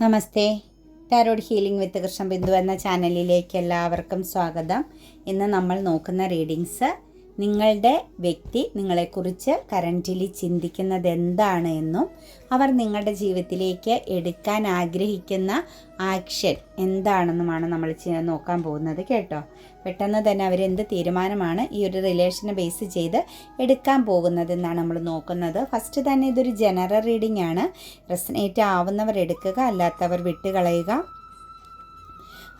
Namaste. Tarot healing with Krishna Bindu എന്ന ചാനലിലേക്ക് എല്ലാവർക്കും സ്വാഗതം. ഇന്ന് നമ്മൾ നോക്കുന്ന റീഡിങ്സ് നിങ്ങളുടെ വ്യക്തി നിങ്ങളെക്കുറിച്ച് കറന്റിലി ചിന്തിക്കുന്നത് എന്താണ് എന്നും അവർ നിങ്ങളുടെ ജീവിതത്തിലേക്ക് എടുക്കാൻ ആഗ്രഹിക്കുന്ന ആക്ഷൻ എന്താണെന്നുമാണ് നമ്മൾ നോക്കാൻ പോകുന്നത് കേട്ടോ. പെട്ടെന്ന് തന്നെ അവരെന്ത് തീരുമാനമാണ് ഈ ഒരു റിലേഷനെ ബേസ് ചെയ്ത് എടുക്കാൻ പോകുന്നത് എന്നാണ് നമ്മൾ നോക്കുന്നത്. ഫസ്റ്റ് തന്നെ ഇതൊരു ജനറൽ റീഡിംഗ് ആണ്. റെസനേറ്റ് ആവുന്നവർ എടുക്കുക അല്ലാത്തവർ വിട്ടുകളയുക.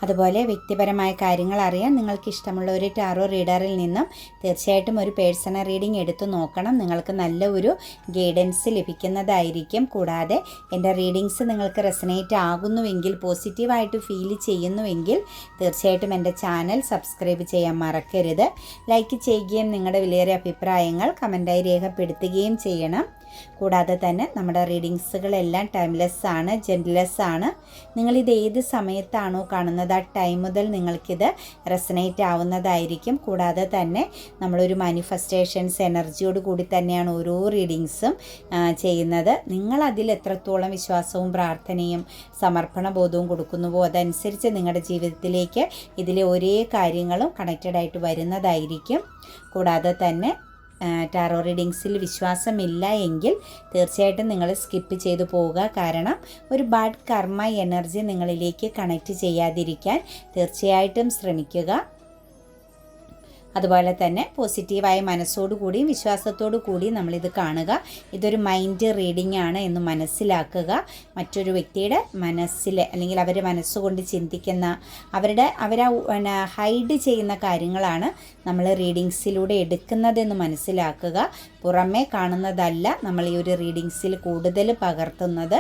അതുപോലെ വ്യക്തിപരമായ കാര്യങ്ങൾ അറിയാൻ നിങ്ങൾക്ക് ഇഷ്ടമുള്ള ഒരു ടാറോ റീഡറിൽ നിന്നും തീർച്ചയായിട്ടും ഒരു പേഴ്സണൽ റീഡിംഗ് എടുത്തു നോക്കണം. നിങ്ങൾക്ക് നല്ല ഒരു ഗൈഡൻസ് ലഭിക്കുന്നതായിരിക്കും. കൂടാതെ എന്റെ റീഡിങ്സ് നിങ്ങൾക്ക് റെസനേറ്റ് ആകുന്നുവെങ്കിൽ പോസിറ്റീവായിട്ട് ഫീൽ ചെയ്യുന്നുവെങ്കിൽ തീർച്ചയായിട്ടും എന്റെ ചാനൽ സബ്സ്ക്രൈബ് ചെയ്യാൻ മറക്കരുത്. ലൈക്ക് ചെയ്യുകയും നിങ്ങളുടെ വിലയേറിയ അഭിപ്രായങ്ങൾ കമന്റായി രേഖപ്പെടുത്തുകയും ചെയ്യണം. കൂടാതെ തന്നെ നമ്മുടെ റീഡിങ്സുകളെല്ലാം ടൈംലെസ് ആണ് ജെൻലെസ് ആണ് നിങ്ങളിത് ഏത് സമയത്താണോ കാണുന്നത് ആ ടൈം മുതൽ നിങ്ങൾക്കിത് റെസനേറ്റ് ആവുന്നതായിരിക്കും. കൂടാതെ തന്നെ നമ്മളൊരു മാനിഫെസ്റ്റേഷൻസ് എനർജിയോട് കൂടി തന്നെയാണ് ഓരോ റീഡിങ്സും ചെയ്യുന്നത്. നിങ്ങൾ അതിൽ എത്രത്തോളം വിശ്വാസവും പ്രാർത്ഥനയും സമർപ്പണ ബോധവും കൊടുക്കുന്നുവോ അതനുസരിച്ച് നിങ്ങളുടെ ജീവിതത്തിലേക്ക് ഇതിലെ ഒരേ കാര്യങ്ങളും കണക്റ്റഡ് ആയിട്ട് വരുന്നതായിരിക്കും. കൂടാതെ തന്നെ ടാറോ റീഡിങ്സിൽ വിശ്വാസമില്ല എങ്കിൽ തീർച്ചയായിട്ടും നിങ്ങൾ സ്കിപ്പ് ചെയ്തു പോവുക. കാരണം ഒരു ബാഡ് കർമ്മ എനർജി നിങ്ങളിലേക്ക് കണക്റ്റ് ചെയ്യാതിരിക്കാൻ തീർച്ചയായിട്ടും ശ്രമിക്കുക. അതുപോലെ തന്നെ പോസിറ്റീവായ മനസ്സോടുകൂടിയും വിശ്വാസത്തോടു കൂടിയും നമ്മളിത് കാണുക. ഇതൊരു മൈൻഡ് റീഡിംഗ് ആണ് എന്ന് മനസ്സിലാക്കുക. മറ്റൊരു വ്യക്തിയുടെ മനസ്സിൽ അല്ലെങ്കിൽ അവർ മനസ്സുകൊണ്ട് ചിന്തിക്കുന്ന അവരുടെ അവരെ ഹൈഡ് ചെയ്യുന്ന കാര്യങ്ങളാണ് നമ്മൾ റീഡിങ്സിലൂടെ എടുക്കുന്നതെന്ന് മനസ്സിലാക്കുക. പുറമേ കാണുന്നതല്ല നമ്മൾ ഈ ഒരു റീഡിങ്സിൽ കൂടുതൽ പകർത്തുന്നത്.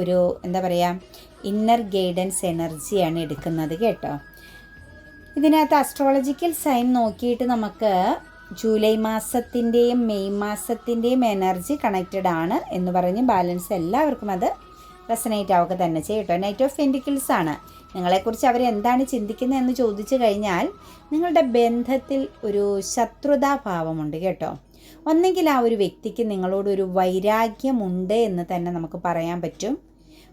ഒരു എന്താ പറയുക ഇന്നർ ഗൈഡൻസ് എനർജിയാണ് എടുക്കുന്നത് കേട്ടോ. ഇതിനകത്ത് അസ്ട്രോളജിക്കൽ സൈൻ നോക്കിയിട്ട് നമുക്ക് ജൂലൈ മാസത്തിന്റെയും മെയ് മാസത്തിന്റെയും എനർജി കണക്റ്റഡ് ആണ് എന്ന് പറഞ്ഞ് ബാലൻസ് എല്ലാവർക്കും അത് റെസനേറ്റ് ആവുക തന്നെ ചെയ്യട്ടോ നൈറ്റ് ഓഫ് പെന്റിക്കിൾസ് ആണ്. നിങ്ങളെക്കുറിച്ച് അവർ എന്താണ് ചിന്തിക്കുന്നത് എന്ന് ചോദിച്ചു കഴിഞ്ഞാൽ നിങ്ങളുടെ ബന്ധത്തിൽ ഒരു ശത്രുതാഭാവമുണ്ട് കേട്ടോ. ഒന്നെങ്കിൽ ആ ഒരു വ്യക്തിക്ക് നിങ്ങളോടൊരു വൈരാഗ്യമുണ്ട് എന്ന് തന്നെ നമുക്ക് പറയാൻ പറ്റും.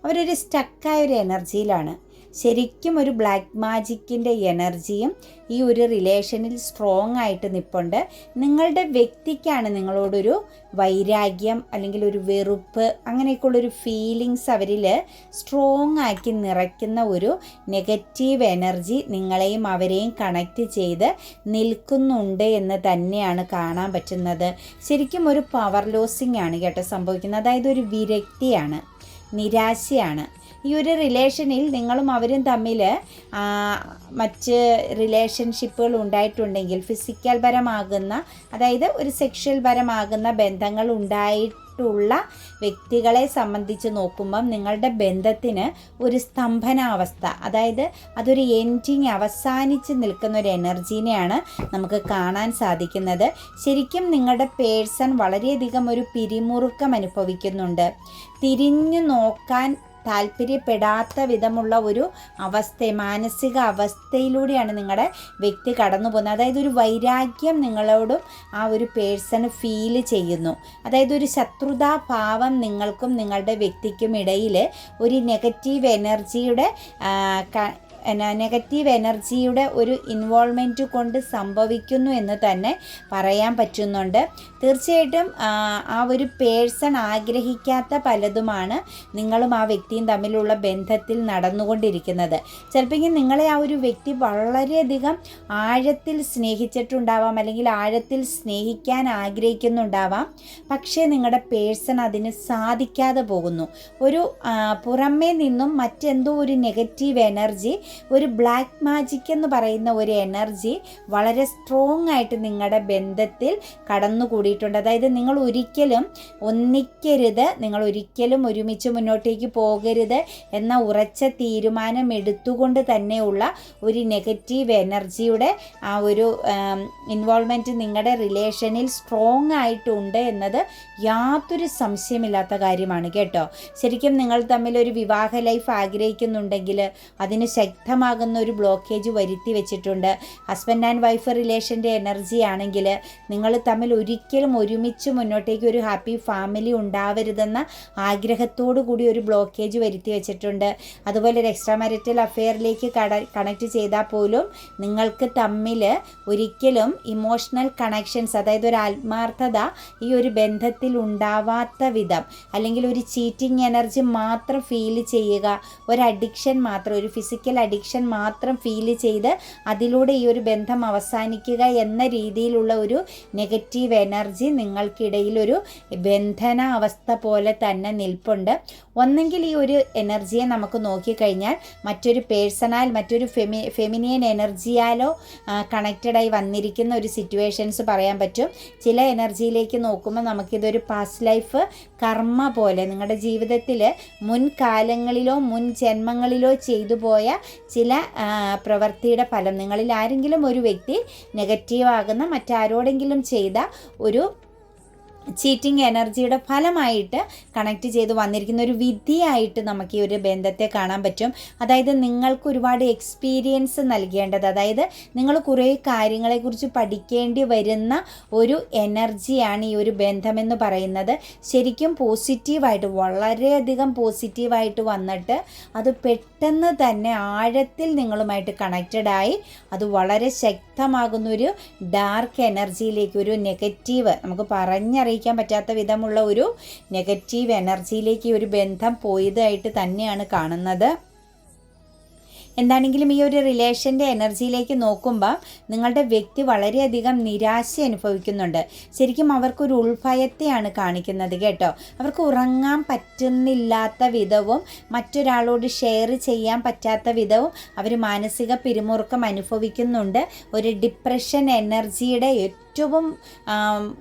അവരൊരു സ്റ്റക്കായ ഒരു എനർജിയിലാണ് ശരിക്കും ഒരു ബ്ലാക്ക് മാജിക്കിന്റെ എനർജിയും ഈ ഒരു റിലേഷനിൽ സ്ട്രോങ് ആയിട്ട് നിൽപ്പുണ്ട് നിങ്ങളുടെ വ്യക്തിക്കാണ് നിങ്ങളോടൊരു വൈരാഗ്യം അല്ലെങ്കിൽ ഒരു വെറുപ്പ് അങ്ങനെയൊക്കെയുള്ളൊരു ഫീലിങ്സ് അവരിൽ സ്ട്രോങ് ആക്കി നിറയ്ക്കുന്ന ഒരു നെഗറ്റീവ് എനർജി നിങ്ങളെയും അവരെയും കണക്റ്റ് ചെയ്ത് നിൽക്കുന്നുണ്ട് എന്ന് തന്നെയാണ് കാണാൻ പറ്റുന്നത്. ശരിക്കും ഒരു പവർ ലോസിംഗ് ആണ് കേട്ടോ സംഭവിക്കുന്നത്. അതായത് ഒരു വിരക്തിയാണ് നിരാശയാണ്. ഈ ഒരു റിലേഷനിൽ നിങ്ങളും അവരും തമ്മിൽ മറ്റ് റിലേഷൻഷിപ്പുകൾ ഉണ്ടായിട്ടുണ്ടെങ്കിൽ ഫിസിക്കൽ പരമാകുന്ന അതായത് ഒരു സെക്ഷൽ പരമാകുന്ന ബന്ധങ്ങൾ ഉണ്ടായിട്ടുള്ള വ്യക്തികളെ സംബന്ധിച്ച് നോക്കുമ്പം നിങ്ങളുടെ ബന്ധത്തിന് ഒരു സ്തംഭനാവസ്ഥ അതായത് അതൊരു എൻഡിങ് അവസാനിച്ച് നിൽക്കുന്ന ഒരു എനർജീനെയാണ് നമുക്ക് കാണാൻ സാധിക്കുന്നത്. ശരിക്കും നിങ്ങളുടെ പേഴ്സൺ വളരെയധികം ഒരു പിരിമുറുക്കം അനുഭവിക്കുന്നുണ്ട്. തിരിഞ്ഞു നോക്കാൻ താല്പര്യപ്പെടാത്ത വിധമുള്ള ഒരു അവസ്ഥ മാനസിക അവസ്ഥയിലൂടെയാണ് നിങ്ങളുടെ വ്യക്തി കടന്നു പോകുന്നത്. അതായത് ഒരു വൈരാഗ്യം നിങ്ങളോടും ആ ഒരു പേഴ്സൺ ഫീൽ ചെയ്യുന്നു. അതായത് ഒരു ശത്രുതാഭാവം നിങ്ങൾക്കും നിങ്ങളുടെ വ്യക്തിക്കും ഇടയിൽ ഒരു നെഗറ്റീവ് എനർജിയുടെ നെഗറ്റീവ് എനർജിയുടെ ഒരു ഇൻവോൾവ്മെന്റ് കൊണ്ട് സംഭവിക്കുന്നു എന്ന് തന്നെ പറയാൻ പറ്റുന്നുണ്ട്. തീർച്ചയായിട്ടും ആ, ഒരു പേഴ്സൺ ആഗ്രഹിക്കാത്ത പലതുമാണ് നിങ്ങളും ആ വ്യക്തിയും തമ്മിലുള്ള ബന്ധത്തിൽ നടന്നുകൊണ്ടിരിക്കുന്നത്. ചിലപ്പോൾ നിങ്ങളെ ആ ഒരു വ്യക്തി വളരെയധികം ആഴത്തിൽ സ്നേഹിച്ചിട്ടുണ്ടാവാം അല്ലെങ്കിൽ ആഴത്തിൽ സ്നേഹിക്കാൻ ആഗ്രഹിക്കുന്നുണ്ടാവാം. പക്ഷേ നിങ്ങളുടെ പേഴ്സൺ അതിന് സാധിക്കാതെ പോകുന്നു. ഒരു പുറമേ നിന്നും മറ്റെന്തോ ഒരു നെഗറ്റീവ് എനർജി ഒരു ബ്ലാക്ക് മാജിക് എന്ന് പറയുന്ന ഒരു എനർജി വളരെ സ്ട്രോങ് ആയിട്ട് നിങ്ങളുടെ ബന്ധത്തിൽ കടന്നുകൂടിയിട്ടുണ്ട്. അതായത് നിങ്ങൾ ഒരിക്കലും ഒന്നിക്കരുത് നിങ്ങൾ ഒരിക്കലും ഒരുമിച്ച് മുന്നോട്ടേക്ക് പോകരുത് എന്ന ഉറച്ച തീരുമാനം എടുത്തുകൊണ്ട് തന്നെയുള്ള ഒരു നെഗറ്റീവ് എനർജിയുടെ ആ ഒരു ഇൻവോൾവ്മെന്റ് നിങ്ങളുടെ റിലേഷനിൽ സ്ട്രോങ് ആയിട്ടുണ്ട് എന്നത് യാതൊരു സംശയമില്ലാത്ത കാര്യമാണ് കേട്ടോ. ശരിക്കും നിങ്ങൾ തമ്മിൽ ഒരു വിവാഹ ലൈഫ് ആഗ്രഹിക്കുന്നുണ്ടെങ്കിൽ അതിന് ശക്തി ശക്തമാകുന്ന ഒരു ബ്ലോക്കേജ് വരുത്തി വെച്ചിട്ടുണ്ട്. ഹസ്ബൻഡ് ആൻഡ് വൈഫ് റിലേഷന്റെ എനർജി ആണെങ്കിൽ നിങ്ങൾ തമ്മിൽ ഒരിക്കലും ഒരുമിച്ച് മുന്നോട്ടേക്ക് ഒരു ഹാപ്പി ഫാമിലി ഉണ്ടാവരുതെന്ന ആഗ്രഹത്തോടു കൂടി ഒരു ബ്ലോക്കേജ് വരുത്തി വെച്ചിട്ടുണ്ട്. അതുപോലെ ഒരു എക്സ്ട്രാ മാരിറ്റൽ അഫെയറിലേക്ക് കട കണക്ട് ചെയ്താൽ പോലും നിങ്ങൾക്ക് തമ്മിൽ ഒരിക്കലും ഇമോഷണൽ കണക്ഷൻസ് അതായത് ഒരു ആത്മാർത്ഥത ഈ ഒരു ബന്ധത്തിൽ ഉണ്ടാവാത്ത വിധം അല്ലെങ്കിൽ ഒരു ചീറ്റിംഗ് എനർജി മാത്രം ഫീൽ ചെയ്യുക ഒരു അഡിക്ഷൻ മാത്രം ഒരു ഫിസിക്കൽ അഡിക്ഷൻ മാത്രം ഫീൽ ചെയ്ത് അതിലൂടെ ഈ ഒരു ബന്ധം അവസാനിക്കുക എന്ന രീതിയിലുള്ള ഒരു നെഗറ്റീവ് എനർജി നിങ്ങൾക്കിടയിൽ ഒരു ബന്ധന അവസ്ഥ പോലെ തന്നെ നിൽപ്പുണ്ട്. ഒന്നെങ്കിൽ ഈ ഒരു എനർജിയെ നമുക്ക് നോക്കിക്കഴിഞ്ഞാൽ മറ്റൊരു പേഴ്സണാൽ മറ്റൊരു ഫെമി ഫെമിനിയൻ എനർജിയാലോ കണക്റ്റഡായി വന്നിരിക്കുന്ന ഒരു സിറ്റുവേഷൻസ് പറയാൻ പറ്റും. ചില എനർജിയിലേക്ക് നോക്കുമ്പോൾ നമുക്കിതൊരു പാസ്റ്റ് ലൈഫ് കർമ്മ പോലെ നിങ്ങളുടെ ജീവിതത്തിൽ മുൻകാലങ്ങളിലോ മുൻ ജന്മങ്ങളിലോ ചെയ്തു പോയ ചില പ്രവൃത്തിയുടെ ഫലം. നിങ്ങളിൽ ആരെങ്കിലും ഒരു വ്യക്തി നെഗറ്റീവ് ആകുന്ന മറ്റാരോടെങ്കിലും ചെയ്ത ഒരു ചീറ്റിംഗ് എനർജിയുടെ ഫലമായിട്ട് കണക്ട് ചെയ്ത് വന്നിരിക്കുന്ന ഒരു വിധിയായിട്ട് നമുക്ക് ഈ ഒരു ബന്ധത്തെ കാണാൻ പറ്റും. അതായത് നിങ്ങൾക്ക് ഒരുപാട് എക്സ്പീരിയൻസ് നൽകേണ്ടത് അതായത് നിങ്ങൾ കുറേ കാര്യങ്ങളെക്കുറിച്ച് പഠിക്കേണ്ടി വരുന്ന ഒരു എനർജിയാണ് ഈ ഒരു ബന്ധമെന്ന് പറയുന്നത്. ശരിക്കും പോസിറ്റീവായിട്ട് വളരെയധികം പോസിറ്റീവായിട്ട് വന്നിട്ട് അത് പെട്ടെന്ന് തന്നെ ആഴത്തിൽ നിങ്ങളുമായിട്ട് കണക്റ്റഡ് ആയി അത് വളരെ ശക്തമാകുന്ന ഒരു ഡാർക്ക് എനർജിയിലേക്ക് ഒരു നെഗറ്റീവ് നമുക്ക് പറഞ്ഞറിയിക്കാൻ അറിയിക്കാൻ പറ്റാത്ത വിധമുള്ള ഒരു നെഗറ്റീവ് എനർജിയിലേക്ക് ഒരു ബന്ധം പോയതായിട്ട് തന്നെയാണ് കാണുന്നത്. എന്താണെങ്കിലും ഈ ഒരു റിലേഷന്റെ എനർജിയിലേക്ക് നോക്കുമ്പോൾ നിങ്ങളുടെ വ്യക്തി വളരെയധികം നിരാശ അനുഭവിക്കുന്നുണ്ട്. ശരിക്കും അവർക്കൊരു ഉൾഭയത്തെയാണ് കാണിക്കുന്നത് കേട്ടോ. അവർക്ക് ഉറങ്ങാൻ പറ്റുന്നില്ലാത്ത വിധവും മറ്റൊരാളോട് ഷെയർ ചെയ്യാൻ പറ്റാത്ത വിധവും അവർ മാനസിക പിരിമുറുക്കം അനുഭവിക്കുന്നുണ്ട്. ഒരു ഡിപ്രഷൻ എനർജിയുടെ ഏറ്റവും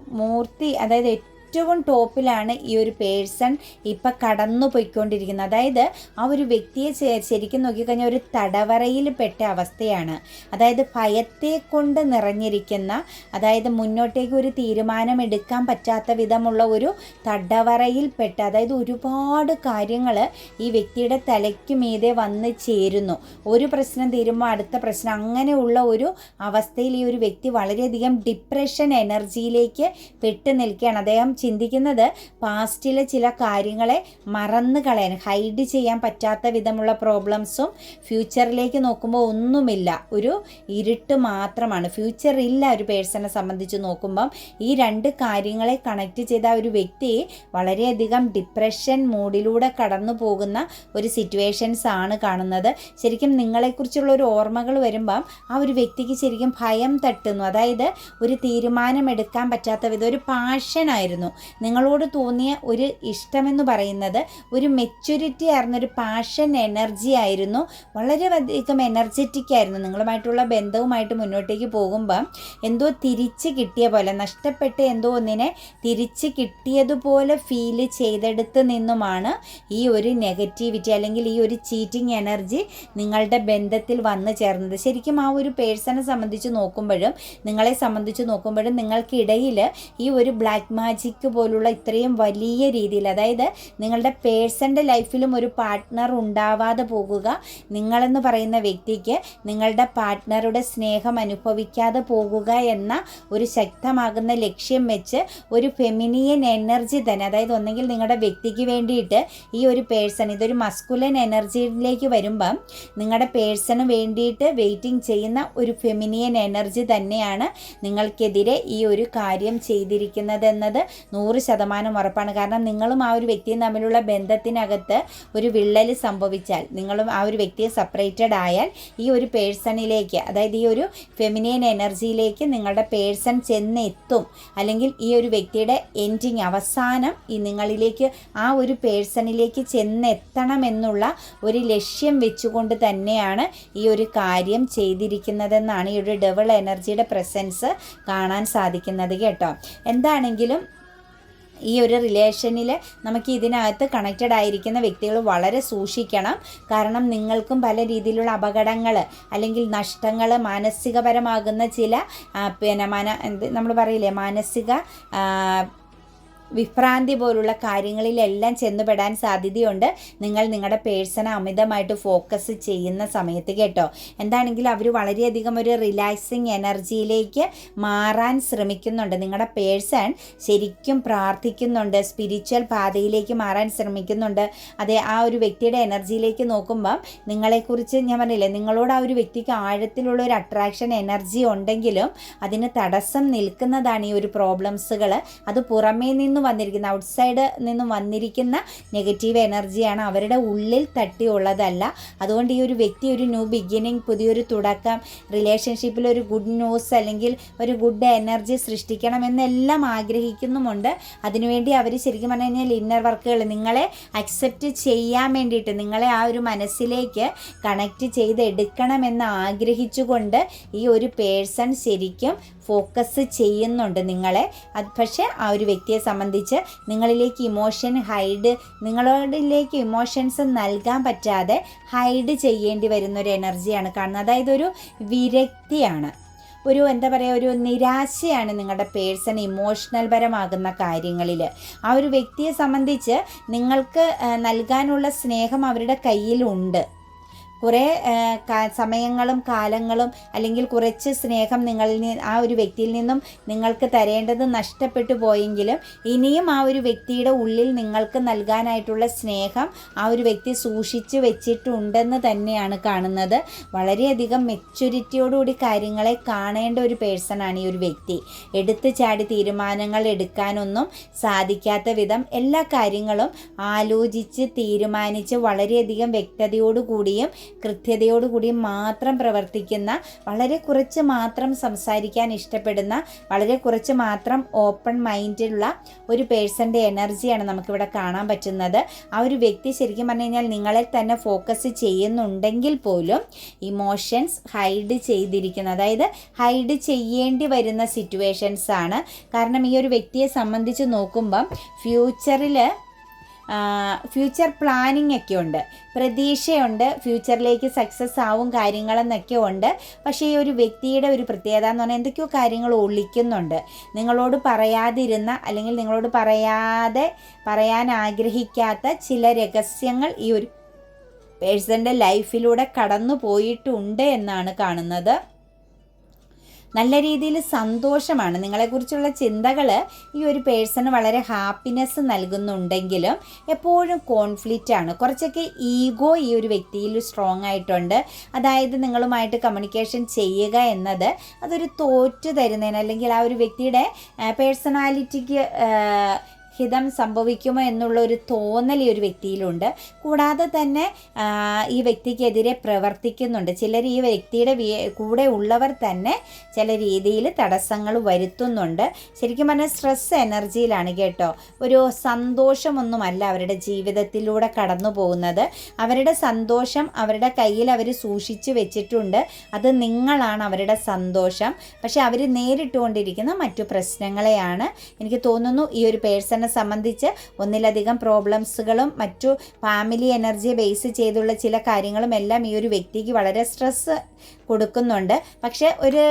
മൂർത്തി അതായത് ഏറ്റവും ടോപ്പിലാണ് ഈ ഒരു പേഴ്സൺ ഇപ്പം കടന്നു പോയിക്കൊണ്ടിരിക്കുന്നത് അതായത് ആ ഒരു വ്യക്തിയെ ശരിക്കും നോക്കിക്കഴിഞ്ഞാൽ ഒരു തടവറയിൽ പെട്ട അവസ്ഥയാണ്. അതായത് ഭയത്തെ കൊണ്ട് നിറഞ്ഞിരിക്കുന്ന അതായത് മുന്നോട്ടേക്ക് ഒരു തീരുമാനം എടുക്കാൻ പറ്റാത്ത വിധമുള്ള ഒരു തടവറയിൽ പെട്ട അതായത് ഒരുപാട് കാര്യങ്ങൾ ഈ വ്യക്തിയുടെ തലയ്ക്ക് മീതെ വന്ന് ചേരുന്നു. ഒരു പ്രശ്നം തീരുമ്പോൾ അടുത്ത പ്രശ്നം അങ്ങനെയുള്ള ഒരു അവസ്ഥയിൽ ഈ ഒരു വ്യക്തി വളരെയധികം ഡിപ്രഷൻ എനർജിയിലേക്ക് പെട്ട് നിൽക്കുകയാണ്. അദ്ദേഹം ചിന്തിക്കുന്നത് പാസ്റ്റിലെ ചില കാര്യങ്ങളെ മറന്നു കളയാൻ ഹൈഡ് ചെയ്യാൻ പറ്റാത്ത വിധമുള്ള പ്രോബ്ലംസും ഫ്യൂച്ചറിലേക്ക് നോക്കുമ്പോൾ ഒന്നുമില്ല. ഒരു ഇരുട്ട് മാത്രമാണ്. ഫ്യൂച്ചർ ഇല്ല ഒരു പേഴ്സണെ സംബന്ധിച്ച് നോക്കുമ്പം. ഈ രണ്ട് കാര്യങ്ങളെ കണക്ട് ചെയ്ത ഒരു വ്യക്തി വളരെയധികം ഡിപ്രഷൻ മൂഡിലൂടെ കടന്നു പോകുന്ന ഒരു സിറ്റുവേഷൻസ് ആണ് കാണുന്നത്. ശരിക്കും നിങ്ങളെക്കുറിച്ചുള്ള ഒരു ഓർമ്മകൾ വരുമ്പം ആ ഒരു വ്യക്തിക്ക് ശരിക്കും ഭയം തട്ടുന്നു. അതായത് ഒരു തീരുമാനമെടുക്കാൻ പറ്റാത്ത വിധം ഒരു പാഷനായിരുന്നു നിങ്ങളോട് തോന്നിയ ഒരു ഇഷ്ടമെന്ന് പറയുന്നത് ഒരു മെച്യൂരിറ്റി ആയിരുന്നൊരു പാഷൻ എനർജി ആയിരുന്നു. വളരെ അധികം എനർജറ്റിക് ആയിരുന്നു. നിങ്ങളുമായിട്ടുള്ള ബന്ധവുമായിട്ട് മുന്നോട്ടേക്ക് പോകുമ്പം എന്തോ തിരിച്ച് കിട്ടിയ പോലെ നഷ്ടപ്പെട്ട് എന്തോ ഒന്നിനെ തിരിച്ച് കിട്ടിയതുപോലെ ഫീൽ ചെയ്തെടുത്ത് നിന്നുമാണ് ഈ ഒരു നെഗറ്റിവിറ്റി അല്ലെങ്കിൽ ഈ ഒരു ചീറ്റിംഗ് എനർജി നിങ്ങളുടെ ബന്ധത്തിൽ വന്നു ചേർന്നത്. ശരിക്കും ആ ഒരു പേഴ്സണെ സംബന്ധിച്ച് നോക്കുമ്പോഴും നിങ്ങളെ സംബന്ധിച്ച് നോക്കുമ്പോഴും നിങ്ങൾക്കിടയിൽ ഈ ഒരു ബ്ലാക്ക് മാജിക് പോലുള്ള ഇത്രയും വലിയ രീതിയിൽ അതായത് നിങ്ങളുടെ പേഴ്സന്റെ ലൈഫിലും ഒരു പാർട്ട്ണർ ഉണ്ടാവാതെ പോകുക നിങ്ങളെന്ന് പറയുന്ന വ്യക്തിക്ക് നിങ്ങളുടെ പാർട്ട്ണറുടെ സ്നേഹം അനുഭവിക്കാതെ പോകുക എന്ന ഒരു ശക്തമാകുന്ന ലക്ഷ്യം വെച്ച് ഒരു ഫെമിനിയൻ എനർജി തന്നെ അതായത് ഒന്നെങ്കിൽ നിങ്ങളുടെ വ്യക്തിക്ക് വേണ്ടിയിട്ട് ഈ ഒരു പേഴ്സൺ ഇതൊരു മസ്കുലൻ എനർജിയിലേക്ക് വരുമ്പം നിങ്ങളുടെ പേഴ്സണ് വേണ്ടിയിട്ട് വെയിറ്റിംഗ് ചെയ്യുന്ന ഒരു ഫെമിനിയൻ എനർജി തന്നെയാണ് നിങ്ങൾക്കെതിരെ ഈ ഒരു കാര്യം ചെയ്തിരിക്കുന്നതെന്നത്. നൂറ് ശതമാനം ഉറപ്പാണ്. കാരണം നിങ്ങളും ആ ഒരു വ്യക്തിയും തമ്മിലുള്ള ബന്ധത്തിനകത്ത് ഒരു വിള്ളൽ സംഭവിച്ചാൽ നിങ്ങളും ആ ഒരു വ്യക്തിയെ സെപ്പറേറ്റഡ് ആയാൽ ഈ ഒരു പേഴ്സണിലേക്ക് അതായത് ഈ ഒരു ഫെമിനിയൻ എനർജിയിലേക്ക് നിങ്ങളുടെ പേഴ്സൺ ചെന്നെത്തും. അല്ലെങ്കിൽ ഈ ഒരു വ്യക്തിയുടെ എൻഡിങ് അവസാനം ഈ നിങ്ങളിലേക്ക് ആ ഒരു പേഴ്സണിലേക്ക് ചെന്നെത്തണമെന്നുള്ള ഒരു ലക്ഷ്യം വെച്ചുകൊണ്ട് തന്നെയാണ് ഈ ഒരു കാര്യം ചെയ്തിരിക്കുന്നതെന്നാണ് ഈ ഒരു ഡബിൾ എനർജിയുടെ പ്രസൻസ് കാണാൻ സാധിക്കുന്നത് കേട്ടോ. എന്താണെങ്കിലും ഈ ഒരു റിലേഷനിൽ നമുക്ക് ഇതിനകത്ത് കണക്റ്റഡ് ആയിരിക്കുന്ന വ്യക്തികൾ വളരെ സൂക്ഷിക്കണം. കാരണം നിങ്ങൾക്കും പല രീതിയിലുള്ള അപകടങ്ങൾ അല്ലെങ്കിൽ നഷ്ടങ്ങൾ മാനസികപരമാകുന്ന ചില പിന്നെ മന നമ്മൾ പറയില്ലേ? മാനസിക വിഭ്രാന്തി പോലുള്ള കാര്യങ്ങളിലെല്ലാം ചെന്നുപെടാൻ സാധ്യതയുണ്ട്. നിങ്ങൾ നിങ്ങളുടെ പേഴ്സണെ അമിതമായിട്ട് ഫോക്കസ് ചെയ്യുന്ന സമയത്ത് കേട്ടോ. എന്താണെങ്കിലും അവർ വളരെയധികം ഒരു റിലാക്സിങ് എനർജിയിലേക്ക് മാറാൻ ശ്രമിക്കുന്നുണ്ട്. നിങ്ങളുടെ പേഴ്സൺ ശരിക്കും പ്രാർത്ഥിക്കുന്നുണ്ട്. സ്പിരിച്വൽ പാതയിലേക്ക് മാറാൻ ശ്രമിക്കുന്നുണ്ട്. അതെ ആ ഒരു വ്യക്തിയുടെ എനർജിയിലേക്ക് നോക്കുമ്പം നിങ്ങളെക്കുറിച്ച് ഞാൻ പറഞ്ഞില്ലേ നിങ്ങളോട് ആ ഒരു വ്യക്തിക്ക് ആഴത്തിലുള്ള ഒരു അട്രാക്ഷൻ എനർജി ഉണ്ടെങ്കിലും അതിന് തടസ്സം നിൽക്കുന്നതാണ് ഈ ഒരു പ്രോബ്ലംസുകൾ അത് പുറമേ നിന്ന് വന്നിരിക്കുന്ന ഔട്ട്സൈഡ് നിന്നും വന്നിരിക്കുന്ന നെഗറ്റീവ് എനർജിയാണ് അവരുടെ ഉള്ളിൽ തട്ടിയുള്ളതല്ല. അതുകൊണ്ട് ഈ ഒരു വ്യക്തി ഒരു ന്യൂ ബിഗിനിങ് പുതിയൊരു തുടക്കം റിലേഷൻഷിപ്പിൽ ഒരു ഗുഡ് ന്യൂസ് അല്ലെങ്കിൽ ഒരു ഗുഡ് എനർജി സൃഷ്ടിക്കണമെന്നെല്ലാം ആഗ്രഹിക്കുന്നുമുണ്ട്. അതിനുവേണ്ടി അവർ ശരിക്കും പറഞ്ഞു കഴിഞ്ഞാൽ ഇന്നർ വർക്കുകൾ നിങ്ങളെ അക്സെപ്റ്റ് ചെയ്യാൻ വേണ്ടിയിട്ട് നിങ്ങളെ ആ ഒരു മനസ്സിലേക്ക് കണക്റ്റ് ചെയ്തെടുക്കണമെന്ന് ആഗ്രഹിച്ചുകൊണ്ട് ഈ ഒരു പേഴ്സൺ ശരിക്കും ഫോക്കസ് ചെയ്യുന്നുണ്ട് നിങ്ങളെ. അത് പക്ഷേ ആ ഒരു വ്യക്തിയെ സംബന്ധിച്ച് നിങ്ങളിലേക്ക് ഇമോഷൻ ഹൈഡ് നിങ്ങളോടിലേക്ക് ഇമോഷൻസ് നൽകാൻ പറ്റാതെ ഹൈഡ് ചെയ്യേണ്ടി വരുന്ന ഒരു എനർജിയാണ് കാണുന്നത്. അതായത് ഒരു വിരക്തിയാണ്. ഒരു എന്താ പറയുക ഒരു നിരാശയാണ് നിങ്ങളുടെ പേഴ്സൺ ഇമോഷണൽ പരമാകുന്ന കാര്യങ്ങളിൽ ആ ഒരു വ്യക്തിയെ സംബന്ധിച്ച് നിങ്ങൾക്ക് നൽകാനുള്ള സ്നേഹം അവരുടെ കയ്യിലുണ്ട്. കുറേ സമയങ്ങളും കാലങ്ങളും അല്ലെങ്കിൽ കുറച്ച് സ്നേഹം നിങ്ങളിൽ നിന്ന് ആ ഒരു വ്യക്തിയിൽ നിന്നും നിങ്ങൾക്ക് തരേണ്ടത് നഷ്ടപ്പെട്ടു പോയെങ്കിലും ഇനിയും ആ ഒരു വ്യക്തിയുടെ ഉള്ളിൽ നിങ്ങൾക്ക് നൽകാനായിട്ടുള്ള സ്നേഹം ആ ഒരു വ്യക്തി സൂക്ഷിച്ച് വെച്ചിട്ടുണ്ടെന്ന് തന്നെയാണ് കാണുന്നത്. വളരെയധികം മെച്യൂരിറ്റിയോടുകൂടി കാര്യങ്ങളെ കാണേണ്ട ഒരു പേഴ്സണാണ് ഈ ഒരു വ്യക്തി. എടുത്തു ചാടി തീരുമാനങ്ങൾ എടുക്കാനൊന്നും സാധിക്കാത്ത വിധം എല്ലാ കാര്യങ്ങളും ആലോചിച്ച് തീരുമാനിച്ച് വളരെയധികം വ്യക്തതയോടുകൂടിയും കൃത്യതയോടുകൂടി മാത്രം പ്രവർത്തിക്കുന്ന വളരെ കുറച്ച് മാത്രം സംസാരിക്കാൻ ഇഷ്ടപ്പെടുന്ന വളരെ കുറച്ച് മാത്രം ഓപ്പൺ മൈൻഡുള്ള ഒരു പേഴ്സന്റെ എനർജിയാണ് നമുക്കിവിടെ കാണാൻ പറ്റുന്നത്. ആ ഒരു വ്യക്തി ശരിക്കും പറഞ്ഞു കഴിഞ്ഞാൽ നിങ്ങളെ തന്നെ ഫോക്കസ് ചെയ്യുന്നുണ്ടെങ്കിൽ പോലും ഇമോഷൻസ് ഹൈഡ് ചെയ്തിരിക്കുന്നത് അതായത് ഹൈഡ് ചെയ്യേണ്ടി വരുന്ന സിറ്റുവേഷൻസ് ആണ്. കാരണം ഈ ഒരു വ്യക്തിയെ സംബന്ധിച്ച് നോക്കുമ്പം ഫ്യൂച്ചറിൽ ഫ്യൂച്ചർ പ്ലാനിങ് ഒക്കെ ഉണ്ട്. പ്രതീക്ഷയുണ്ട് ഫ്യൂച്ചറിലേക്ക് സക്സസ് ആവും കാര്യങ്ങളെന്നൊക്കെ ഉണ്ട്. പക്ഷേ ഈ ഒരു വ്യക്തിയുടെ ഒരു പ്രത്യേകത എന്ന് പറഞ്ഞാൽ എന്തൊക്കെയോ കാര്യങ്ങൾ ഒളിക്കുന്നുണ്ട്. നിങ്ങളോട് പറയാതിരുന്ന അല്ലെങ്കിൽ നിങ്ങളോട് പറയാതെ പറയാൻ ആഗ്രഹിക്കാത്ത ചില രഹസ്യങ്ങൾ ഈ ഒരു പേഴ്സന്റെ ലൈഫിലൂടെ കടന്നു പോയിട്ടുണ്ട് എന്നാണ് കാണുന്നത്. നല്ല രീതിയിൽ സന്തോഷമാണ്. നിങ്ങളെക്കുറിച്ചുള്ള ചിന്തകൾ ഈ ഒരു പേഴ്സണ് വളരെ ഹാപ്പിനെസ് നൽകുന്നുണ്ടെങ്കിലും എപ്പോഴും കോൺഫ്ലിക്റ്റ് ആണ്. കുറച്ചൊക്കെ ഈഗോ ഈ ഒരു വ്യക്തിയിൽ സ്ട്രോങ് ആയിട്ടുണ്ട്. അതായത് നിങ്ങളുമായിട്ട് കമ്മ്യൂണിക്കേഷൻ ചെയ്യുക എന്നത് അതൊരു തോറ്റു തരുന്നതിന് അല്ലെങ്കിൽ ആ ഒരു വ്യക്തിയുടെ പേഴ്സണാലിറ്റിക്ക് ഹിതം സംഭവിക്കുമോ എന്നുള്ള ഒരു തോന്നൽ ഈ ഒരു വ്യക്തിയിലുണ്ട്. കൂടാതെ തന്നെ ഈ വ്യക്തിക്കെതിരെ പ്രവർത്തിക്കുന്നുണ്ട്. ചിലർ ഈ വ്യക്തിയുടെ കൂടെ ഉള്ളവർ തന്നെ ചില രീതിയിൽ തടസ്സങ്ങൾ വരുത്തുന്നുണ്ട്. ശരിക്കും പറഞ്ഞാൽ സ്ട്രെസ് എനർജിയിലാണ് കേട്ടോ. ഒരു സന്തോഷമൊന്നുമല്ല അവരുടെ ജീവിതത്തിലൂടെ കടന്നു പോകുന്നത്. അവരുടെ സന്തോഷം അവരുടെ കയ്യിൽ അവർ സൂക്ഷിച്ചു വെച്ചിട്ടുണ്ട്. അത് നിങ്ങളാണ് അവരുടെ സന്തോഷം. പക്ഷെ അവർ നേരിട്ടുകൊണ്ടിരിക്കുന്ന മറ്റു പ്രശ്നങ്ങളെയാണ്. എനിക്ക് തോന്നുന്നു ഈ ഒരു പേഴ്സണെ സംബന്ധിച്ച് ഒന്നിലധികം പ്രോബ്ലംസുകളും മറ്റു ഫാമിലി എനർജിയെ ബേസ് ചെയ്തുള്ള ചില കാര്യങ്ങളും എല്ലാം ഈ ഒരു വ്യക്തിക്ക് വളരെ സ്ട്രെസ് കൊടുക്കുന്നുണ്ട്. പക്ഷേ ഒരു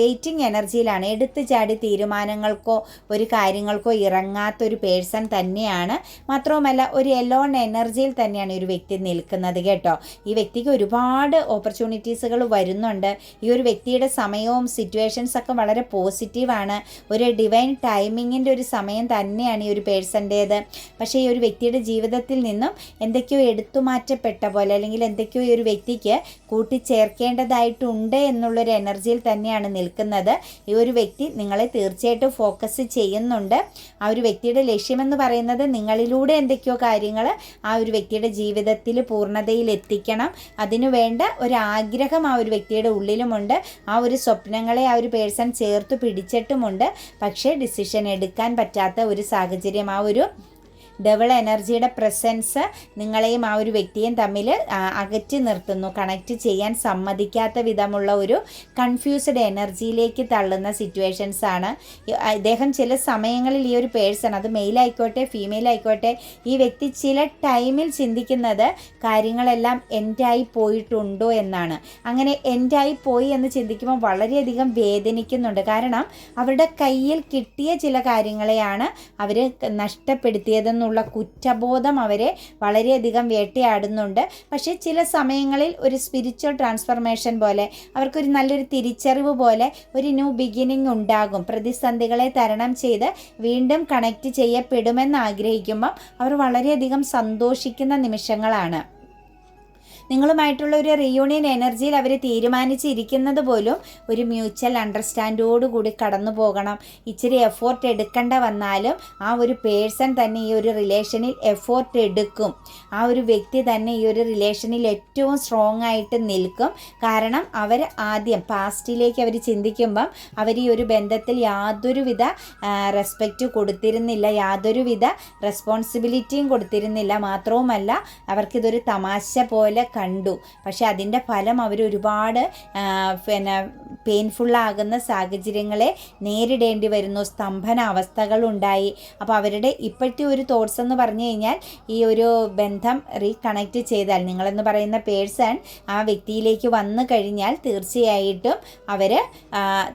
വെയിറ്റിംഗ് എനർജിയിലാണ് എടുത്തു ചാടി തീരുമാനങ്ങൾക്കോ ഒരു കാര്യങ്ങൾക്കോ ഇറങ്ങാത്തൊരു പേഴ്സൺ തന്നെയാണ്. മാത്രവുമല്ല ഒരു എലോൺ എനർജിയിൽ തന്നെയാണ് ഒരു വ്യക്തി നിൽക്കുന്നത് കേട്ടോ. ഈ വ്യക്തിക്ക് ഒരുപാട് ഓപ്പർച്യൂണിറ്റീസുകൾ വരുന്നുണ്ട്. ഈ ഒരു വ്യക്തിയുടെ സമയവും സിറ്റുവേഷൻസ് ഒക്കെ വളരെ പോസിറ്റീവാണ് ഒരു ഡിവൈൻ ടൈമിങ്ങിന്റെ ഒരു സമയം തന്നെയാണ് ഈ ഒരു പേഴ്സന്റേത് പക്ഷേ ഈ ഒരു വ്യക്തിയുടെ ജീവിതത്തിൽ നിന്നും എന്തൊക്കെയോ എടുത്തു മാറ്റപ്പെട്ട പോലെ അല്ലെങ്കിൽ എന്തൊക്കെയോ ഈ ഒരു വ്യക്തിക്ക് കൂട്ടിച്ചേർക്കേണ്ടതായി ആയിട്ടുണ്ട് എന്നുള്ളൊരു എനർജിയിൽ തന്നെയാണ് നിൽക്കുന്നത്. ഈ ഒരു വ്യക്തി നിങ്ങളെ തീർച്ചയായിട്ടും ഫോക്കസ് ചെയ്യുന്നുണ്ട്. ആ ഒരു വ്യക്തിയുടെ ലക്ഷ്യമെന്ന് പറയുന്നത് നിങ്ങളിലൂടെ എന്തൊക്കെയോ കാര്യങ്ങൾ ആ ഒരു വ്യക്തിയുടെ ജീവിതത്തിൽ പൂർണതയിൽ എത്തിക്കണം. അതിനുവേണ്ട ഒരു ആഗ്രഹം ആ ഒരു വ്യക്തിയുടെ ഉള്ളിലുമുണ്ട്. ആ ഒരു സ്വപ്നങ്ങളെ ആ ഒരു പേഴ്സൺ ചേർത്ത് പിടിച്ചിട്ടുമുണ്ട്. പക്ഷേ ഡിസിഷൻ എടുക്കാൻ പറ്റാത്ത ഒരു സാഹചര്യം ആ ഒരു ഡബിൾ എനർജിയുടെ പ്രസൻസ് നിങ്ങളെയും ആ ഒരു വ്യക്തിയും തമ്മിൽ അകറ്റി നിർത്തുന്നു കണക്റ്റ് ചെയ്യാൻ സമ്മതിക്കാത്ത വിധമുള്ള ഒരു കൺഫ്യൂസ്ഡ് എനർജിയിലേക്ക് തള്ളുന്ന സിറ്റുവേഷൻസ് ആണ്. ഇദ്ദേഹം ചില സമയങ്ങളിൽ ഈ ഒരു പേഴ്സൺ അത് മെയിൽ ആയിക്കോട്ടെ ഫീമെയിൽ ആയിക്കോട്ടെ ഈ വ്യക്തി ചില ടൈമിൽ ചിന്തിക്കുന്നത് കാര്യങ്ങളെല്ലാം എൻഡായി പോയിട്ടുണ്ടോ എന്നാണ്. അങ്ങനെ എൻഡായി പോയി എന്ന് ചിന്തിക്കുമ്പോൾ വളരെയധികം വേദനിക്കുന്നുണ്ട്. കാരണം അവരുടെ കയ്യിൽ കിട്ടിയ ചില കാര്യങ്ങളെയാണ് അവർ നഷ്ടപ്പെടുത്തിയതെന്നുള്ള. കുറ്റബോധം അവരെ വളരെയധികം വേട്ടയാടുന്നുണ്ട്. പക്ഷേ ചില സമയങ്ങളിൽ ഒരു സ്പിരിച്വൽ ട്രാൻസ്ഫർമേഷൻ പോലെ അവർക്കൊരു നല്ലൊരു തിരിച്ചറിവ് പോലെ ഒരു ന്യൂ ബിഗിനിങ് ഉണ്ടാകും. പ്രതിസന്ധികളെ തരണം ചെയ്ത് വീണ്ടും കണക്റ്റ് ചെയ്യപ്പെടുമെന്ന് ആഗ്രഹിക്കുമ്പം അവർ വളരെയധികം സന്തോഷിക്കുന്ന നിമിഷങ്ങളാണ്. നിങ്ങളുമായിട്ടുള്ള ഒരു റിയൂണിയൻ എനർജിയിൽ അവർ തീരുമാനിച്ചിരിക്കുന്നത് പോലും ഒരു മ്യൂച്വൽ അണ്ടർസ്റ്റാൻഡോട് കൂടി കടന്നു പോകണം. ഇച്ചിരി എഫോർട്ട് എടുക്കേണ്ട വന്നാലും ആ ഒരു പേഴ്സൺ തന്നെ ഈ ഒരു റിലേഷനിൽ എഫോർട്ട് എടുക്കും. ആ ഒരു വ്യക്തി തന്നെ ഈ ഒരു റിലേഷനിൽ ഏറ്റവും സ്ട്രോങ് ആയിട്ട് നിൽക്കും. കാരണം അവർ ആദ്യം പാസ്റ്റിലേക്ക് അവർ ചിന്തിക്കുമ്പം അവർ ഈ ഒരു ബന്ധത്തിൽ യാതൊരുവിധ റെസ്പെക്റ്റ് കൊടുത്തിരുന്നില്ല യാതൊരുവിധ റെസ്പോൺസിബിലിറ്റിയും കൊടുത്തിരുന്നില്ല. മാത്രവുമല്ല അവർക്കിതൊരു തമാശ പോലെ കണ്ടു. പക്ഷെ അതിന്റെ ഫലം അവർ ഒരുപാട് പിന്നെ പെയിൻഫുള്ളാകുന്ന സാഹചര്യങ്ങളെ നേരിടേണ്ടി വരുന്നു. സ്തംഭന അവസ്ഥകളുണ്ടായി. അപ്പോൾ അവരുടെ ഇപ്പോഴത്തെ ഒരു തോട്ട്സ് എന്ന് പറഞ്ഞു കഴിഞ്ഞാൽ ഈ ഒരു ബന്ധം റീകണക്റ്റ് ചെയ്താൽ നിങ്ങളെന്ന് പറയുന്ന പേഴ്സൺ ആ വ്യക്തിയിലേക്ക് വന്നു കഴിഞ്ഞാൽ തീർച്ചയായിട്ടും അവർ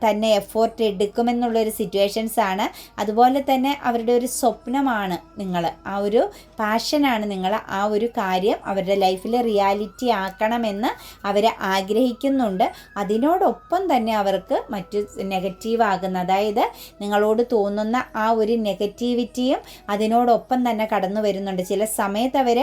തന്നെ എഫോർട്ട് എടുക്കുമെന്നുള്ളൊരു സിറ്റുവേഷൻസ് ആണ്. അതുപോലെ തന്നെ അവരുടെ ഒരു സ്വപ്നമാണ് നിങ്ങൾ ആ ഒരു പാഷനാണ് നിങ്ങൾ ആ ഒരു കാര്യം അവരുടെ ലൈഫിൽ റിയാലിറ്റി നെഗറ്റിവിറ്റി ആക്കണമെന്ന് അവർ ആഗ്രഹിക്കുന്നുണ്ട്. അതിനോടൊപ്പം തന്നെ അവർക്ക് മറ്റു നെഗറ്റീവ് ആകുന്ന അതായത് നിങ്ങളോട് തോന്നുന്ന ആ ഒരു നെഗറ്റിവിറ്റിയും അതിനോടൊപ്പം തന്നെ കടന്നു വരുന്നുണ്ട്. ചില സമയത്ത് അവർ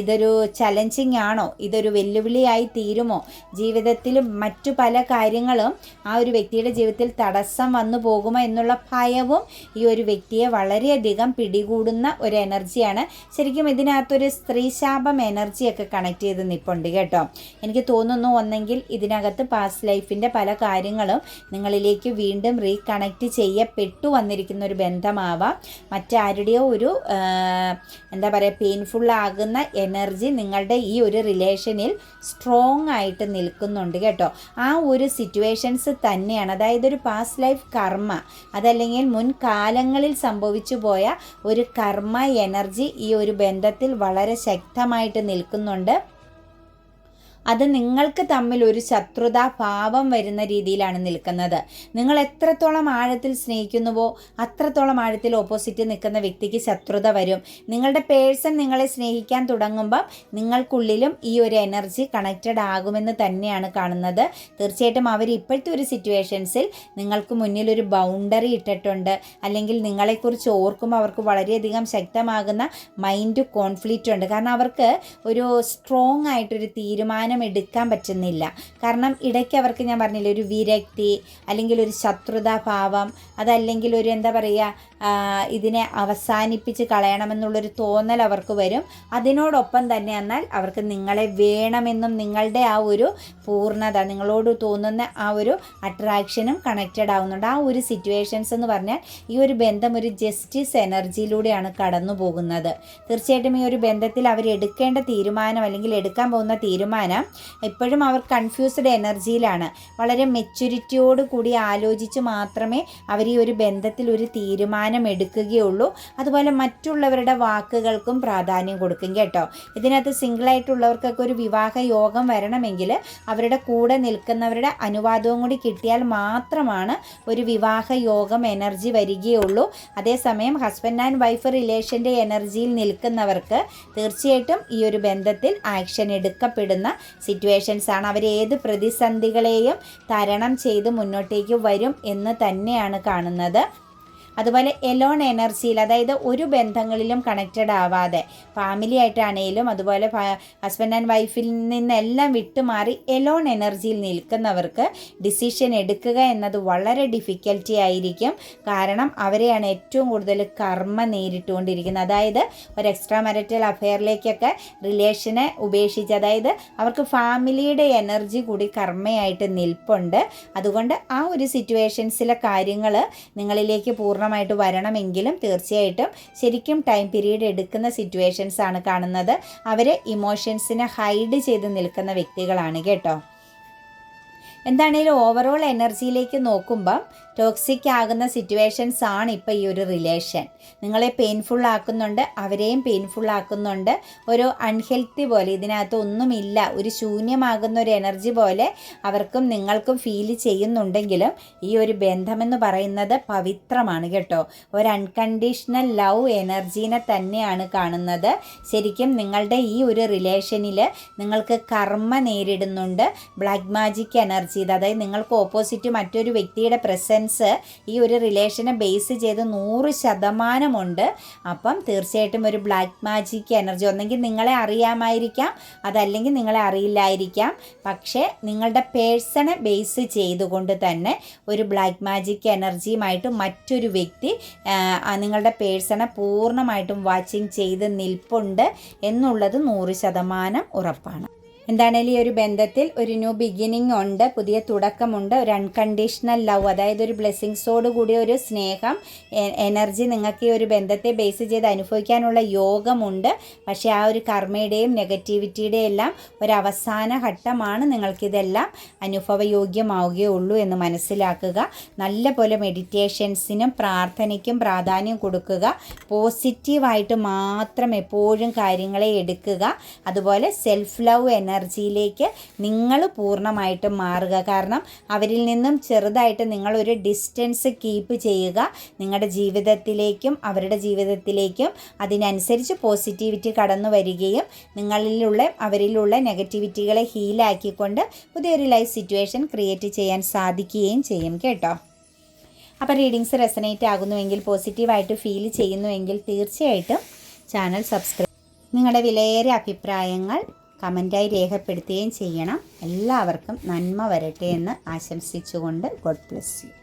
ഇതൊരു ചലഞ്ചിങ് ആണോ? ഇതൊരു വെല്ലുവിളിയായി തീരുമോ? ജീവിതത്തിൽ മറ്റു പല കാര്യങ്ങളും ആ ഒരു വ്യക്തിയുടെ ജീവിതത്തിൽ തടസ്സം വന്നു പോകുമോ എന്നുള്ള ഭയവും ഈ ഒരു വ്യക്തിയെ വളരെയധികം പിടികൂടുന്ന ഒരു എനർജിയാണ് ശരിക്കും ഇതിനകത്തൊരു സ്ത്രീശാപം എനർജിയൊക്കെ കണക്ട് ചെയ്ത് നിൽപ്പുണ്ട് കേട്ടോ. എനിക്ക് തോന്നുന്നു ഒന്നെങ്കിൽ ഇതിനകത്ത് പാസ്റ്റ് ലൈഫിന്റെ പല കാര്യങ്ങളും നിങ്ങളിലേക്ക് വീണ്ടും റീകണക്റ്റ് ചെയ്യപ്പെട്ടു വന്നിരിക്കുന്ന ഒരു ബന്ധമാവാം. മറ്റാരുടെയോ ഒരു എന്താ പറയുക ആകുന്ന എനർജി നിങ്ങളുടെ ഈ ഒരു റിലേഷനിൽ സ്ട്രോങ് ആയിട്ട് നിൽക്കുന്നുണ്ട് കേട്ടോ. ആ ഒരു സിറ്റുവേഷൻസ് തന്നെയാണ്. അതായത് ഒരു പാസ്റ്റ് ലൈഫ് കർമ്മ അതല്ലെങ്കിൽ മുൻകാലങ്ങളിൽ സംഭവിച്ചു പോയ ഒരു കർമ്മ എനർജി ഈ ഒരു ബന്ധത്തിൽ വളരെ ശക്തമായിട്ട് നിൽക്കുന്നുണ്ട്. അത് നിങ്ങൾക്ക് തമ്മിൽ ഒരു ശത്രുതാ ഭാവം വരുന്ന രീതിയിലാണ് നിൽക്കുന്നത്. നിങ്ങൾ എത്രത്തോളം ആഴത്തിൽ സ്നേഹിക്കുന്നുവോ അത്രത്തോളം ആഴത്തിൽ ഓപ്പോസിറ്റ് നിൽക്കുന്ന വ്യക്തിക്ക് ശത്രുത വരും. നിങ്ങളുടെ പേഴ്സൺ നിങ്ങളെ സ്നേഹിക്കാൻ തുടങ്ങുമ്പം നിങ്ങൾക്കുള്ളിലും ഈ ഒരു എനർജി കണക്റ്റഡ് ആകുമെന്ന് തന്നെയാണ് കാണുന്നത്. തീർച്ചയായിട്ടും അവർ ഇപ്പോഴത്തെ ഒരു സിറ്റുവേഷൻസിൽ നിങ്ങൾക്ക് മുന്നിൽ ഒരു ബൗണ്ടറി ഇട്ടിട്ടുണ്ട്. അല്ലെങ്കിൽ നിങ്ങളെക്കുറിച്ച് ഓർക്കുമ്പോൾ അവർക്ക് വളരെയധികം ശക്തമാകുന്ന മൈൻഡ് കോൺഫ്ലിക്റ്റ് ഉണ്ട്. കാരണം അവർക്ക് ഒരു സ്ട്രോങ് ആയിട്ടൊരു തീരുമാനം തീരുമാനം എടുക്കാൻ പറ്റുന്നില്ല. കാരണം ഇടയ്ക്ക് അവർക്ക് ഞാൻ പറഞ്ഞില്ല ഒരു വിരക്തി അല്ലെങ്കിൽ ഒരു ശത്രുതാഭാവം അതല്ലെങ്കിൽ ഒരു എന്താ പറയുക ഇതിനെ അവസാനിപ്പിച്ച് കളയണമെന്നുള്ളൊരു തോന്നൽ അവർക്ക് വരും. അതിനോടൊപ്പം തന്നെ എന്നാൽ അവർക്ക് നിങ്ങളെ വേണമെന്നും നിങ്ങളുടെ ആ ഒരു പൂർണത നിങ്ങളോട് തോന്നുന്ന ആ ഒരു അട്രാക്ഷനും കണക്റ്റഡ് ആവുന്നുണ്ട്. ആ ഒരു സിറ്റുവേഷൻസ് എന്ന് പറഞ്ഞാൽ ഈ ഒരു ബന്ധം ഒരു ജസ്റ്റിസ് എനർജിയിലൂടെയാണ് കടന്നു പോകുന്നത് തീർച്ചയായിട്ടും ഈ ഒരു ബന്ധത്തിൽ അവരെടുക്കേണ്ട തീരുമാനം അല്ലെങ്കിൽ എടുക്കാൻ പോകുന്ന തീരുമാനം എപ്പോഴും അവർ കൺഫ്യൂസ്ഡ് എനർജിയിലാണ് വളരെ മെച്യൂരിറ്റിയോട് കൂടി ആലോചിച്ച് മാത്രമേ അവർ ഈ ഒരു ബന്ധത്തിൽ ഒരു തീരുമാനം എടുക്കുകയുള്ളൂ. അതുപോലെ മറ്റുള്ളവരുടെ വാക്കുകൾക്കും പ്രാധാന്യം കൊടുക്കും കേട്ടോ. ഇതിനകത്ത് സിംഗിളായിട്ടുള്ളവർക്കൊക്കെ ഒരു വിവാഹ യോഗം വരണമെങ്കിൽ അവരുടെ കൂടെ നിൽക്കുന്നവരുടെ അനുവാദവും കൂടി കിട്ടിയാൽ മാത്രമാണ് ഒരു വിവാഹ യോഗം എനർജി വരികയുള്ളൂ. അതേസമയം ഹസ്ബൻഡ് ആൻഡ് വൈഫ് റിലേഷന്റെ എനർജിയിൽ നിൽക്കുന്നവർക്ക് തീർച്ചയായിട്ടും ഈ ഒരു ബന്ധത്തിൽ ആക്ഷൻ എടുക്കപ്പെടുന്ന സിറ്റുവേഷൻസ് ആണ്. അവർ ഏത് പ്രതിസന്ധികളെയും തരണം ചെയ്ത് മുന്നോട്ടേക്ക് വരും എന്ന് തന്നെയാണ് കാണുന്നത്. അതുപോലെ എലോൺ എനർജിയിൽ അതായത് ഒരു ബന്ധങ്ങളിലും കണക്റ്റഡ് ആവാതെ ഫാമിലി ആയിട്ടാണേലും അതുപോലെ ഹസ്ബൻഡ് ആൻഡ് വൈഫിൽ നിന്നെല്ലാം വിട്ടുമാറി എലോൺ എനർജിയിൽ നിൽക്കുന്നവർക്ക് ഡിസിഷൻ എടുക്കുക എന്നത് വളരെ ഡിഫിക്കൽറ്റി ആയിരിക്കും. കാരണം അവരെയാണ് ഏറ്റവും കൂടുതൽ കർമ്മ നേരിട്ടുകൊണ്ടിരിക്കുന്നത്. അതായത് ഒരു എക്സ്ട്രാ മാരിറ്റൽ അഫെയറിലേക്കൊക്കെ റിലേഷനെ ഉപേക്ഷിച്ച് അതായത് അവർക്ക് ഫാമിലിയുടെ എനർജി കൂടി കർമ്മയായിട്ട് നിൽപ്പുണ്ട്. അതുകൊണ്ട് ആ ഒരു സിറ്റുവേഷൻസിലെ കാര്യങ്ങൾ നിങ്ങളിലേക്ക് പൂർണ പൂർണമായിട്ട് വരണമെങ്കിലും തീർച്ചയായിട്ടും ശരിക്കും ടൈം പീരീഡ് എടുക്കുന്ന സിറ്റുവേഷൻസ് ആണ് കാണുന്നത്. അവർ ഇമോഷൻസിനെ ഹൈഡ് ചെയ്ത് നിൽക്കുന്ന വ്യക്തികളാണ് കേട്ടോ. എന്താണേലും ഓവറോൾ എനർജിയിലേക്ക് നോക്കുമ്പം ടോക്സിക് ആകുന്ന സിറ്റുവേഷൻസ് ആണ് ഇപ്പോൾ ഈ ഒരു റിലേഷൻ നിങ്ങളെ പെയിൻഫുൾ ആക്കുന്നുണ്ട് അവരെയും പെയിൻഫുൾ ആക്കുന്നുണ്ട്. ഒരു അൺഹെൽത്തി പോലെ ഇതിനകത്ത് ഒന്നുമില്ല ഒരു ശൂന്യമാകുന്ന ഒരു എനർജി പോലെ അവർക്കും നിങ്ങൾക്കും ഫീൽ ചെയ്യുന്നുണ്ടെങ്കിലും ഈ ഒരു ബന്ധമെന്ന് പറയുന്നത് പവിത്രമാണ് കേട്ടോ. ഒരു അൺകണ്ടീഷണൽ ലവ് എനർജീനെ തന്നെയാണ് കാണുന്നത്. ശരിക്കും നിങ്ങളുടെ ഈ ഒരു റിലേഷനിൽ നിങ്ങൾക്ക് കർമ്മ നേരിടുന്നുണ്ട് ബ്ലാക്ക് മാജിക് എനർജി അതായത് നിങ്ങൾക്ക് ഓപ്പോസിറ്റ് മറ്റൊരു വ്യക്തിയുടെ പ്രസൻസ് ഈ ഒരു റിലേഷനെ ബേസ് ചെയ്ത് നൂറ് ശതമാനമുണ്ട്. അപ്പം തീർച്ചയായിട്ടും ഒരു ബ്ലാക്ക് മാജിക് എനർജി ഒന്നെങ്കിൽ നിങ്ങളെ അറിയാമായിരിക്കാം അതല്ലെങ്കിൽ നിങ്ങളെ അറിയില്ലായിരിക്കാം. പക്ഷേ നിങ്ങളുടെ പേഴ്സണെ ബേസ് ചെയ്തുകൊണ്ട് തന്നെ ഒരു ബ്ലാക്ക് മാജിക് എനർജിയുമായിട്ട് മറ്റൊരു വ്യക്തി നിങ്ങളുടെ പേഴ്സണെ പൂർണമായിട്ടും വാച്ചിങ് ചെയ്ത് നിൽപ്പുണ്ട് എന്നുള്ളത് നൂറ് ശതമാനം ഉറപ്പാണ്. എന്താണേലും ഈ ഒരു ബന്ധത്തിൽ ഒരു ന്യൂ ബിഗിനിങ് ഉണ്ട് പുതിയ തുടക്കമുണ്ട് ഒരു അൺകണ്ടീഷണൽ ലവ് അതായത് ഒരു ബ്ലെസ്സിങ്സോട് കൂടിയ ഒരു സ്നേഹം എനർജി നിങ്ങൾക്ക് ഈ ഒരു ബന്ധത്തെ ബേസ് ചെയ്ത് അനുഭവിക്കാനുള്ള യോഗമുണ്ട്. പക്ഷേ ആ ഒരു കർമ്മയുടെയും നെഗറ്റിവിറ്റിയുടെയും എല്ലാം ഒരു അവസാന ഘട്ടമാണ് നിങ്ങൾക്കിതെല്ലാം അനുഭവയോഗ്യമാവുകയുള്ളൂ എന്ന് മനസ്സിലാക്കുക. നല്ല പോലെ മെഡിറ്റേഷൻസിനും പ്രാർത്ഥനയ്ക്കും പ്രാധാന്യം കൊടുക്കുക. പോസിറ്റീവായിട്ട് മാത്രം എപ്പോഴും കാര്യങ്ങളെ എടുക്കുക. അതുപോലെ സെൽഫ് ലവ് എനർജിയിലേക്ക് നിങ്ങൾ പൂർണമായിട്ടും മാറുക. കാരണം അവരിൽ നിന്നും ചെറുതായിട്ട് നിങ്ങളൊരു ഡിസ്റ്റൻസ് കീപ്പ് ചെയ്യുക. നിങ്ങളുടെ ജീവിതത്തിലേക്കും അവരുടെ ജീവിതത്തിലേക്കും അതിനനുസരിച്ച് പോസിറ്റിവിറ്റി കടന്നു വരികയും നിങ്ങളിലുള്ള അവരിലുള്ള നെഗറ്റിവിറ്റികളെ ഹീലാക്കിക്കൊണ്ട് പുതിയൊരു ലൈഫ് സിറ്റുവേഷൻ ക്രിയേറ്റ് ചെയ്യാൻ സാധിക്കുകയും ചെയ്യും കേട്ടോ. അപ്പോൾ റീഡിങ്സ് റെസനേറ്റ് ആകുന്നുവെങ്കിൽ പോസിറ്റീവായിട്ട് ഫീൽ ചെയ്യുന്നുവെങ്കിൽ തീർച്ചയായിട്ടും ചാനൽ സബ്സ്ക്രൈബ് നിങ്ങളുടെ വിലയേറെ അഭിപ്രായങ്ങൾ കമന്റായി രേഖപ്പെടുത്തുകയും ചെയ്യണം. എല്ലാവർക്കും നന്മ വരട്ടെ എന്ന് ആശംസിച്ചുകൊണ്ട് ഗോഡ് ബ്ലെസ് യു